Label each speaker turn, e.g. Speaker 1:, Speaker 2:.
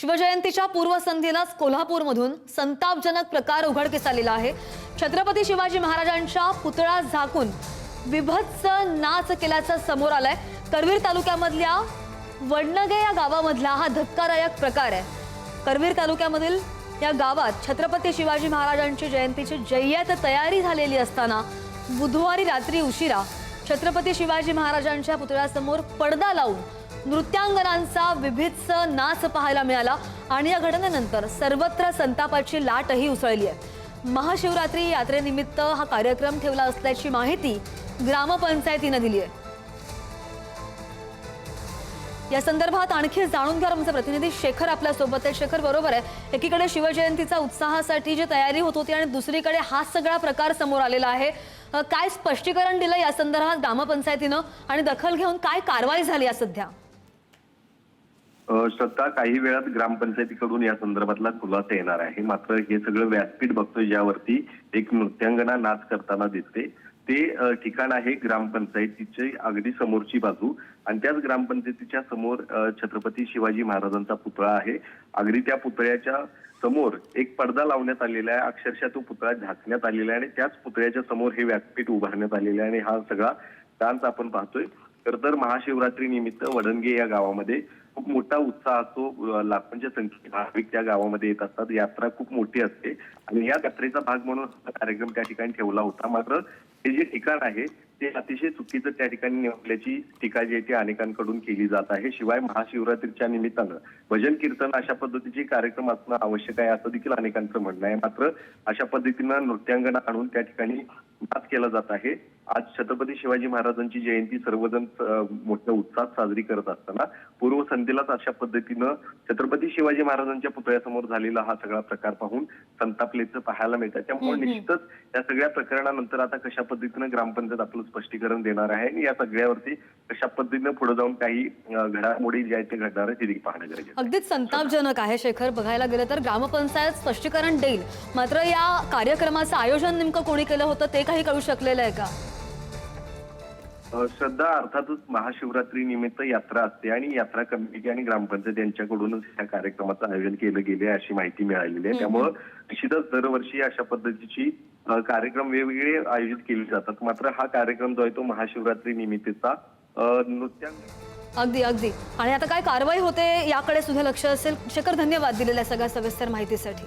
Speaker 1: शिवजयंतीच्या पूर्वसंध्येलाच कोल्हापूरमधून संतापजनक प्रकार उघडकीस आलेला आहे. छत्रपती शिवाजी महाराजांच्या पुतळा झाकून विभत्स नाच केल्याचं समोर आलंय. करवीर तालुक्यामधल्या वडनगे या गावामधला हा धक्कादायक प्रकार आहे. करवीर तालुक्यामधील या गावात छत्रपती शिवाजी महाराजांची जयंतीची जय्यत तयारी झालेली असताना बुधवारी रात्री उशिरा छत्रपती शिवाजी महाराजांच्या पुतळ्यासमोर पडदा लावून नृत्यांगनांचा विभित्स नाच पाहायला मिळाला आणि या घटनेनंतर सर्वत्र संतापाची लाटही उसळली आहे. महाशिवरात्री यात्रेनिमित्त हा कार्यक्रम ठेवला असल्याची माहिती ग्रामपंचायतीनं दिली आहे. या संदर्भात आणखी जाणून घ्या आमचे प्रतिनिधी शेखर आपल्यासोबत आहे शेखर बरोबर आहे. एकीकडे शिवजयंतीचा उत्साहासाठी जी तयारी होत होती आणि दुसरीकडे हा सगळा प्रकार समोर आलेला आहे. काय स्पष्टीकरण दिलं या संदर्भात ग्रामपंचायतीनं आणि दखल घेऊन काय कारवाई झाली या सध्या?
Speaker 2: श्रद्धा काही वेळात ग्रामपंचायतीकडून या संदर्भातला खुलासा येणार आहे. मात्र हे सगळं व्यासपीठ बघतोय ज्यावरती एक नृत्यांगना नाच करताना दिसते. ते ठिकाण आहे ग्रामपंचायतीची अगदी समोरची बाजू आणि त्याच ग्रामपंचायतीच्या समोर छत्रपती शिवाजी महाराजांचा पुतळा आहे. अगदी त्या पुतळ्याच्या समोर एक पडदा लावण्यात आलेला आहे. अक्षरशः तो पुतळा झाकण्यात आलेला आहे आणि त्याच पुतळ्याच्या समोर हे व्यासपीठ उभारण्यात आलेलं आहे आणि हा सगळा डान्स आपण पाहतोय. तर महाशिवरात्री निमित्त वडणगे या गावामध्ये खूप मोठा उत्साह असतो. लाखोंच्या संख्येने भाविक त्या गावामध्ये येत असतात. यात्रा खूप मोठी असते. आणि या यात्रेचा भाग म्हणून हा कार्यक्रम त्या ठिकाणी ठेवला होता. मात्र हे जे ठिकाण आहे ते अतिशय चुकीचं त्या ठिकाणी निवडल्याची टीका जी आहे ती अनेकांकडून केली जात आहे. शिवाय महाशिवरात्रीच्या निमित्तानं भजन कीर्तन अशा पद्धतीचे कार्यक्रम असणं आवश्यक आहे असं देखील अनेकांचं म्हणणं आहे. मात्र अशा पद्धतीनं नृत्यांगना आणून त्या ठिकाणी नाच केला जात आहे. आज छत्रपती शिवाजी महाराजांची जयंती सर्वजण मोठ्या उत्साहात साजरी करत असताना पूर्वसंध्येलाच अशा पद्धतीनं छत्रपती शिवाजी महाराजांच्या पुतळ्यासमोर झालेला हा सगळा प्रकार पाहून संतापलेचं पाहायला मिळतं. त्यामुळे निश्चितच या सगळ्या प्रकरणानंतर आता कशा पद्धतीनं ग्रामपंचायत आपलं स्पष्टीकरण देणार आहे आणि या सगळ्यावरती कशा पद्धतीनं पुढे जाऊन काही घडामोडी ज्या आहेत ते घडणार आहे ते देखील पाहणं गरजेचं.
Speaker 1: अगदीच संतापजनक आहे शेखर. बघायला गेलं तर ग्रामपंचायत स्पष्टीकरण देईल. मात्र या कार्यक्रमाचं आयोजन नेमकं कोणी केलं होतं ते काही कळू शकलेलं आहे का?
Speaker 2: श्रद्धा अर्थातच महाशिवरात्री निमित्त यात्रा असते आणि यात्रा कमिटी आणि ग्रामपंचायत यांच्याकडूनच या कार्यक्रमाचं आयोजन केलं गेले अशी माहिती मिळालेली आहे. त्यामुळं निश्चितच दरवर्षी अशा पद्धतीची कार्यक्रम वेगवेगळे आयोजित केले जातात. मात्र हा कार्यक्रम जो आहे तो महाशिवरात्री निमित्तचा नृत्या
Speaker 1: अगदी अगदी. आणि आता काय कारवाई होते याकडे सुद्धा लक्ष असेल. शेखर धन्यवाद दिलेल्या सगळ्या सविस्तर माहितीसाठी.